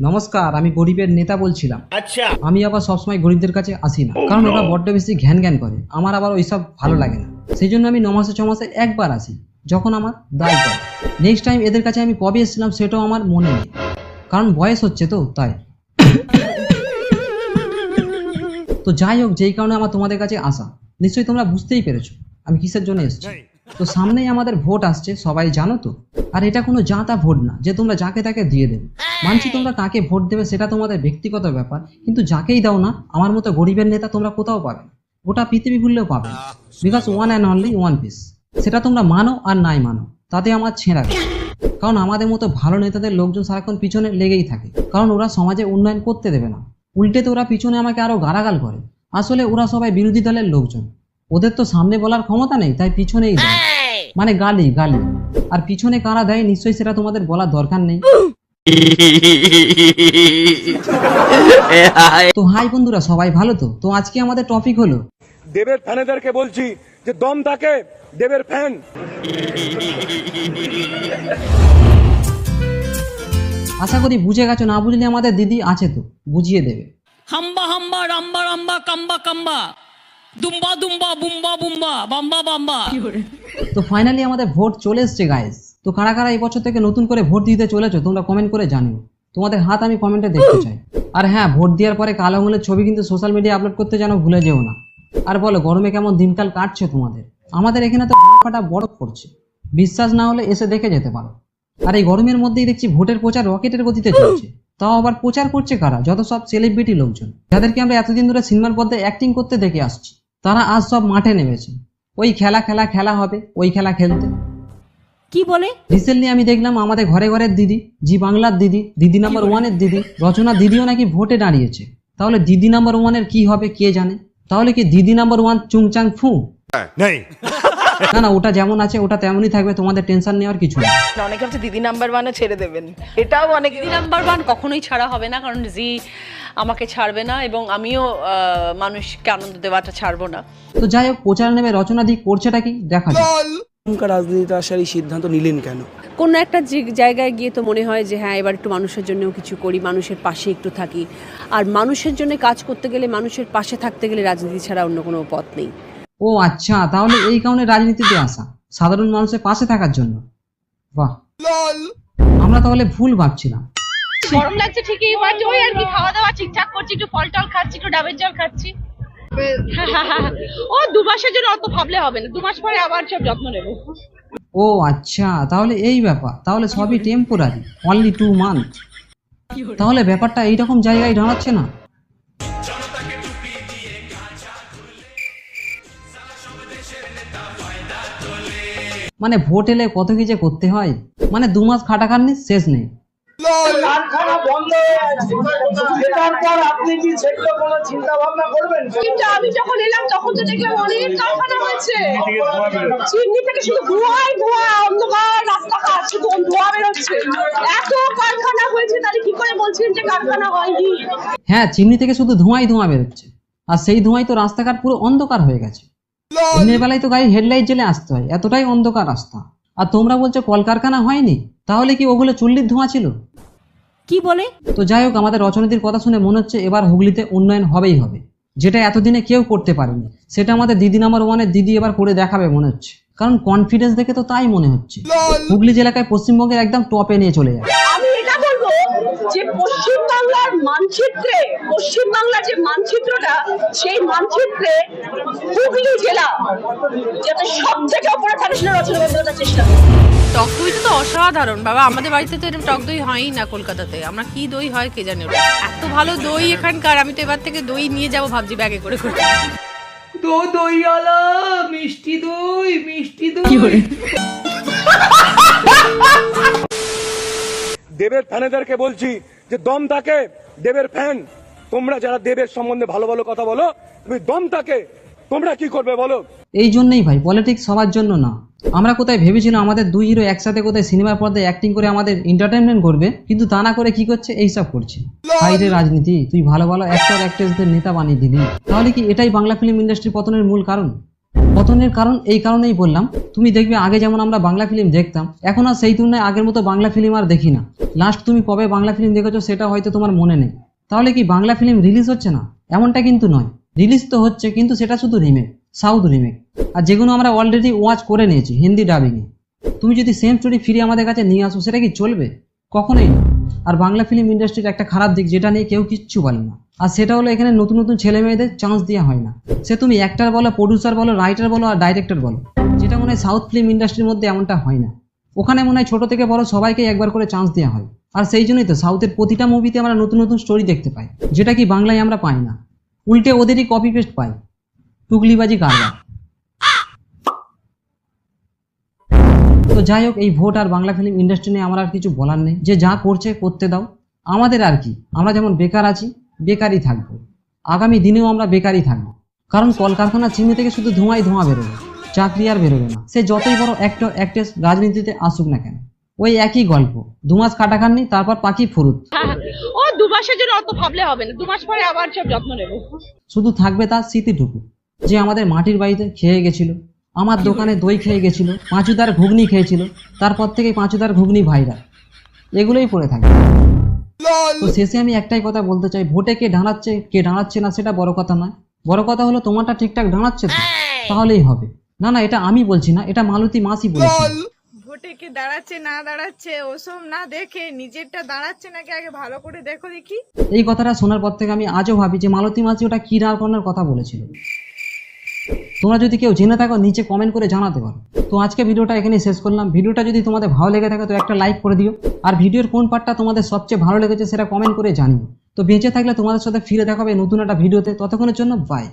নমস্কার আমি গরিবের নেতা বলছিলাম। আচ্ছা। আমি আবার সবসময় গরিবদের কাছে আসি না। কারণ ওরা oh, বড্ড বেশি ঘ্যান জ্ঞান করে। আমার আবার ওইসব ভালো লাগে না। সেই জন্য আমি নমাসে ছমাসে একবার আসি যখন আমার দায় করে নেক্সট টাইম এদের কাছে আমি কবে এসেছিলাম সেটাও আমার মনে নেই। কারণ বয়স হচ্ছে তো তাই। তো যাই হোক যেই কারণে আমার তোমাদের কাছে আসা। নিশ্চয়ই তোমরা বুঝতেই পেরেছ। আমি কিসের জন্য এসেছি? তো সামনেই আমাদের ভোট আসছে, সবাই জানো তো? আর এটা কোনো যা তা ভোট না, যে তোমরা যাকে তাকে দিয়ে দেবে। মানছি তোমরা কাকে ভোট দেবে সেটা তোমাদের ব্যক্তিগত ব্যাপার, কিন্তু যাকেই দাও না, আমার মতো গরিবের নেতা তোমরা কোথাও পাবে না। গোটা পৃথিবী ঘুরলেও পাবে because one and only one piece সেটা তোমরা মানো আর নাই মানো, তাতে আমার ছেঁড়া। কারণ আমাদের মতো ভালো নেতাদের লোকজন সারাক্ষণ পিছনে লেগেই থাকে। কারণ ওরা সমাজে উন্নয়ন করতে দেবে না। উল্টেতে ওরা পিছনে আমাকে আরও গালাগাল করে। আসলে ওরা সবাই বিরোধী দলের লোকজন। ওদের তো সামনে বলার ক্ষমতা নেই তাই পিছনেই দেয় মানে গালি গালি। আর পিছনে কারা দেয় নিশ্চয়ই সেটা তোমাদের বলার দরকার নেই। তো হাই বন্ধুরা সবাই ভালো তো? তো আজকে আমাদের টপিক হলো। দেবের ফ্যানেদেরকে বলছি যে দম থাকে দেবের ফ্যান। আশা করি বুঝে গেছো না বুঝলে আমাদের দিদি আছে তো বুঝিয়ে দেবে। হাম্বা হাম্বা রাম্বা রাম্বা কাম্বা কাম্বা। দুম্বা দুম্বা বুম্বা বুম্বা বাম্বা বাম্বা। তো ফাইনালি আমাদের ভোট চলে এসছে গাইস তো কারা কারা এই বছর থেকে নতুন করে ভোট দিতে চলেছো তোমরা কমেন্ট করে জানিও। তোমাদের হাত আমি কমেন্টে দেখতে চাই। আর হ্যাঁ ভোট দেওয়ার পরে কালো আঙুলের ছবি কিন্তু সোশ্যাল মিডিয়া আপলোড করতে যেন ভুলে যেও না। আর বলো গরমে কেমন দিনকাল কাটছে তোমাদের? আমাদের এখানে তো ফাটা বরফ পড়ছে বিশ্বাস না হলে এসে দেখে যেতে পারো। আর এই গরমের মধ্যেই দেখছি ভোটের প্রচার রকেটের গতিতে চলছে। তাও আবার প্রচার করছে কারা? যত সব সেলিব্রিটি লোকজন। যাদেরকে আমরা এতদিন ধরে সিনেমার পর্দায় অ্যাক্টিং করতে দেখে আসছি। তারা আজ সব মাঠে নেমেছে। ওই খেলা খেলা খেলা হবে ওই খেলা খেলতে। কি বলে? রিসেন্টলি আমি দেখলাম আমাদের ঘরে ঘরের দিদি জি বাংলার দিদি দিদি নাম্বার ওয়ানের দিদি রচনা দিদিও নাকি ভোটে দাঁড়িয়েছে। তাহলে দিদি নাম্বার ওয়ানের কি হবে কে জানে? তাহলে কি দিদি নাম্বার ওয়ান চুংচাং ফু? না না ওটা যেমন আছে ওটা তেমনই থাকবে তোমাদের টেনশন নেওয়ার কিছু নেই। অনেকে হচ্ছে দিদি নাম্বার ওয়ানে ছেড়ে দেবেন। এটাও অনেক দিদি নাম্বার ওয়ান কখনোই ছাড়া হবে না কারণ জি আমাকে ছাড়বে না এবং আমিও আহ, মানুষকে আনন্দ দেওয়াটা ছাড়বো না। তো যাই হোক প্রচার নেবে রচনা দিক করছেটা কি? দেখা যাক। এখনকার রাজনীতিতে আসার এই সিদ্ধান্ত নিলেন কেন? কোনো একটা যে- জায়গায় গিয়ে তো মনে হয় যে হ্যাঁ এবার একটু মানুষের জন্যও কিছু করি মানুষের পাশে একটু থাকি। আর মানুষের জন্য কাজ করতে গেলে মানুষের পাশে থাকতে গেলে রাজনীতি ছাড়া অন্য কোনো পথ নেই। ও আচ্ছা তাহলে এই কারণে রাজনীতিতে আসা সাধারণ মানুষের পাশে থাকার জন্য। বাহ। আমরা তাহলে ভুল ভাবছিলাম। গরম লাগছে ঠিকই বাট ওই আর কি খাওয়া দাওয়া ঠিকঠাক করছি একটু ফল টল খাচ্ছি একটু ডাবের জল খাচ্ছি। ও দু মাসের জন্য অত ভাবলে হবে না দু মাস পরে আবার সব যত্ন নেব। ও আচ্ছা তাহলে এই ব্যাপার তাহলে সবই টেম্পোরারি অনলি টু মান্থ তাহলে ব্যাপারটা এইরকম জায়গায় দাঁড়াচ্ছে না। মানে ভোট এলে কত কি যে করতে হয় মানে দু মাস খাটাখাটনি শেষ নেই। কারখানা বন্ধ হয়ে আছে এটার পর আপনি কি সেগুলো কোনো চিন্তা ভাবনা করবেন? কিন্তু আমি যখন এলাম তখন তো দেখলাম অনেক কারখানা হয়েছে চিমনি থেকে শুধু ধোঁয়াই ধোঁয়া অন্ধকার রাস্তাঘাট শুধু ধোঁয়া বেরোচ্ছে। এত কারখানা হয়েছে তাহলে কি করে বলছেন যে কারখানা হয়নি? হ্যাঁ চিমনি থেকে শুধু ধোঁয়াই ধোঁয়া বেরোচ্ছে। আর সেই ধোঁয়ায় তো রাস্তাঘাট পুরো অন্ধকার হয়ে গেছে। দিনের বেলায় তো গাড়ি হেডলাইট জ্বেলে আসতে হয়। এতটাই অন্ধকার রাস্তা। আর তোমরা বলছো কলকারখানা হয়নি? তাহলে কি ওগুলো চুল্লির ধোঁয়া ছিল? কি বলে? তো যাই হোক আমাদের রচনীতির কথা শুনে মনে হচ্ছে এবার হুগলিতে উন্নয়ন হবেই হবে। যেটা এতদিনে কেউ করতে পারেনি। সেটা আমাদের দিদি নাম্বার ওয়ানের দিদি এবার করে দেখাবে মনে হচ্ছে। কারণ কনফিডেন্স দেখে তো তাই মনে হচ্ছে। হুগলি জেলাকায় পশ্চিমবঙ্গের একদম টপে নিয়ে চলে এটা বলব যে পশ্চিম বাংলার মানচিত্রে পশ্চিম বাংলার যে মানচিত্রটা সেই মানচিত্রে হুগলি জেলা যাতে সব থেকে উপরে থাকে সেটা রচনা চেষ্টা করবে টক দইটা তো অসাধারণ। বাবা আমাদের বাড়িতে তো এরকম টক দই হয়ই না কলকাতাতে। আমরা কি দই হয় কে জানি ওটা। এত ভালো দই এখানকার আমি তো এবার থেকে দই নিয়ে যাব ভাবছি ব্যাগে করে করে। তো দইওয়ালা মিষ্টি দই মিষ্টি দই। দেবের ফ্যানেদেরকে বলছি যে দম থাকে দেবের ফ্যান। তোমরা যারা দেবের সম্বন্ধে ভালো ভালো কথা বলো, তুমি দম থাকে তোমরা কি করবে বলো? এই জন্যই ভাই পলিটিক্স সবার জন্য না। আমরা কোথায় ভেবেছিলাম আমাদের দুই হিরো একসাথে কোথায় সিনেমার পর্দায় অ্যাক্টিং করে আমাদের এন্টারটেনমেন্ট করবে কিন্তু তা না করে কি করছে? এইসব করছে। হাই রে রাজনীতি, তুই ভালো ভালো অ্যাক্টর অ্যাক্ট্রেসদের নেতা বানিয়ে দিলি তাহলে কি এটাই বাংলা ফিল্ম ইন্ডাস্ট্রি পতনের মূল কারণ? পতনের কারণ এই কারণেই বললাম, তুমি দেখবে আগে যেমন আমরা বাংলা ফিল্ম দেখতাম, এখন আর সেই তুলনায় আগের মতো বাংলা ফিল্ম আর দেখি না। লাস্ট তুমি কবে বাংলা ফিল্ম দেখেছ সেটা হয়তো তোমার মনে নেই। তাহলে কি বাংলা ফিল্ম রিলিজ হচ্ছে না? এমনটা কিন্তু নয়। রিলিজ তো হচ্ছে, কিন্তু সেটা শুধু রিমেক সাউথ রিমেক আর যেগুলো আমরা অলরেডি ওয়াচ করে নিয়েছি, হিন্দি ডাবিংয়ে তুমি যদি সেম স্টোরি ফিরে আমাদের কাছে নিয়ে আসো, সেটা কি চলবে? কখনোই না। আর বাংলা ফিল্ম ইন্ডাস্ট্রির একটা খারাপ দিক, যেটা নিয়ে কেউ কিচ্ছু বলে না। আর সেটা হলো এখানে নতুন নতুন ছেলে মেয়েদের চান্স দেওয়া হয় না। সে তুমি অ্যাক্টার বলো প্রডিউসার বলো রাইটার বলো আর ডাইরেক্টর বলো। যেটা মনে হয় সাউথ ফিল্ম ইন্ডাস্ট্রির মধ্যে এমনটা হয় না। ওখানে মনে হয় ছোট থেকে বড় সবাইকে একবার করে চান্স দেওয়া হয়। আর সেই জন্যই তো সাউথের প্রতিটা মুভিতে আমরা নতুন নতুন স্টোরি দেখতে পাই। যেটা কি বাংলায় আমরা পাই না। উল্টে ওদেরই কপি পেস্ট পাই। টুকলিবাজি কারবার। তো যাই হোক, এই ভোট আর বাংলা ফিল্ম ইন্ডাস্ট্রি নিয়ে আমার আর কিছু বলার নেই। যে যা করছে, করতে দাও। আমাদের আর কি। আমরা যেমন বেকার আছি বেকারই থাকব। আগামী দিনেও আমরা বেকারই থাকব। কারণ কলকারখানা চিমনি থেকে শুধু ধোঁয়াই ধোঁয়া বেরোবে চাকরি আর বেরোবে না। সে যতই বড় অ্যাক্টর অ্যাক্ট্রেস রাজনীতিতে আসুক না কেন ওই একই গল্প। দু মাস কাটাখাননি তারপর পাখি ফুরুত। ও দু মাসের জন্য অত ভাবলে হবে না। দু মাস পরে আবার সব যত্ন নেব। শুধু থাকবে তার স্মৃতিটুকু যে আমাদের মাটির বাড়িতে খেয়ে গেছিল আমার দোকানে দই খেয়ে গেছিল পাঁচুদার ঘুগনি খেয়েছিল তারপর থেকে পাঁচুদার ঘুগনি ভাইরা এগুলোই পড়ে থাকে। তো শেষে আমি একটাই কথা বলতে চাই ভোটে কে দাঁড়াচ্ছে কে দাঁড়াচ্ছে না সেটা বড় কথা নয়। বড় কথা হলো তোমারটা ঠিকঠাক দাঁড়াচ্ছে তো তাহলেই হবে। না না এটা আমি বলছি না এটা মালতী মাসি বলেছি। ভোটে কে দাঁড়াচ্ছে না দাঁড়াচ্ছে ওসব না দেখে নিজেরটা দাঁড়াচ্ছে নাকি আগে ভালো করে দেখো দেখি। এই কথাটা শোনার পর থেকে আমি আজও ভাবি যে মালতী মাসি ওটা কি দাঁড় কথা বলেছিল। তোমরা যদি কেউ জেনে থাকো, নিচে কমেন্ট করে জানাতে পারো। তো আজকে ভিডিওটা এখানে শেষ করলাম। ভিডিওটা যদি তোমাদের ভালো লেগে থাকে, তো একটা লাইক করে দিও। আর ভিডিওর কোন পার্টটা তোমাদের সবচেয়ে ভালো লেগেছে, সেটা কমেন্ট করে জানিও। তো বেঁচে থাকলে তোমাদের সাথে ফিরে দেখাবে নতুন একটা ভিডিওতে। ততক্ষণের জন্য বাই